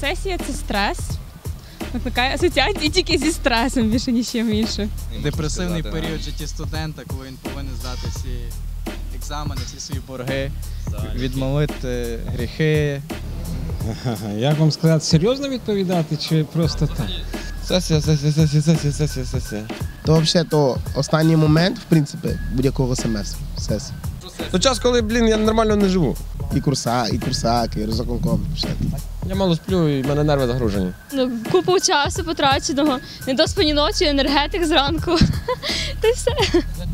Сесія це стрес. Викликає асоціації тільки зі стресом, більше нічим іншим. Депресивний сказати, період в житті студента, коли він повинен здати всі екзамени, всі свої борги, відмолити гріхи. Як вам сказати, серйозно відповідати чи просто так? Сесія, сесія, сесія, сесія, сесія, сесія. То взагалі то останній момент, в принципі, будь-якого семестру. Сесії. То час, коли, блін, я нормально не живу. І курса, і курсак, і розоконком. Все. Я мало сплю і в мене нерви загружені. Ну, купу часу потраченого, недоспані ночі, енергетик зранку. Та й все.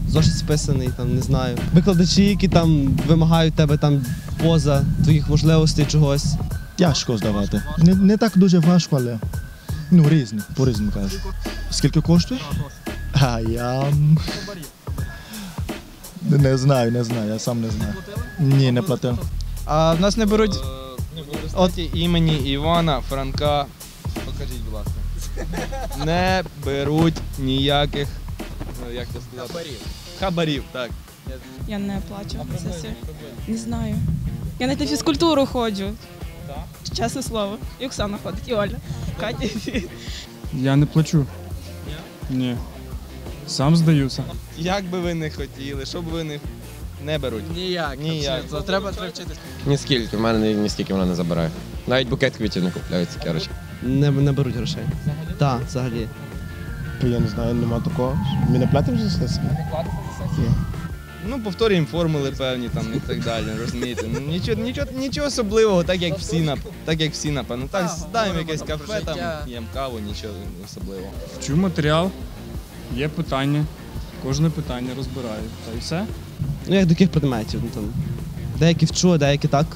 зошит списаний, там не знаю. Викладачі, які там вимагають тебе там поза твоїх можливостей чогось. Тяжко здавати. Не, не так дуже важко, але ну різні, по-різному кажуть. Скільки коштує? А я. Не знаю, не знаю, я сам не знаю. Ні, не платив. А в нас не беруть. От імені Івана Франка. Покажіть, будь ласка. Не беруть ніяких. ну, Як це сказати? Хабарів. Хабарів, так. Я не плачу на сесію. Не знаю. Я навіть на фізкультуру ходжу. Чесне слово. І Оксана ходить, і Оля. Катя. Я не плачу. Ні. Сам здаюся. Як би ви не хотіли, що б ви не, не беруть. Ніяк. Ніяк. абсолютно. Треба треба вчитись. Ніскільки, в мене ні, ні скільки вона не забирає. Навіть букет квітів не купляють такі. Не, не беруть грошей. Взагалі? Так, взагалі. Я не знаю, нема такого. Ми не платимо за сесію? Ну, повторюємо формули певні там і так далі, розумієте. Ну, нічого, нічого, нічого особливого, так як всі, нап- так як всі напевно. Так, даємо якесь кафе, там, їм каву, нічого особливого. Вчу матеріал, є питання. Кожне питання розбираю. Та й все. Ну як до яких предметів? Ну, там, деякі вчу, а деякі так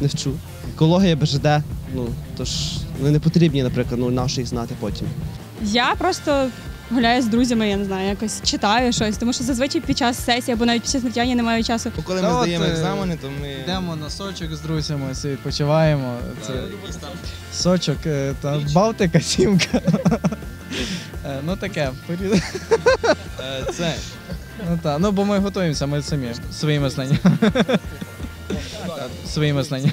не вчу. Екологія, БЖД, ну, тож вони не потрібні, наприклад, ну, їх знати потім. Я просто гуляю з друзями, я не знаю, якось читаю щось, тому що зазвичай під час сесії або навіть під час навчання немає часу. Бо коли Та ми от, здаємо е, екзамени, то ми. Йдемо на сочок з друзями, всі відпочиваємо. Це сочок е, та Балтика, сімка. Е, Ну таке. Е, Це Ну так, ну бо ми готуємося, ми самі своїми знаннями. Своїми знаннями.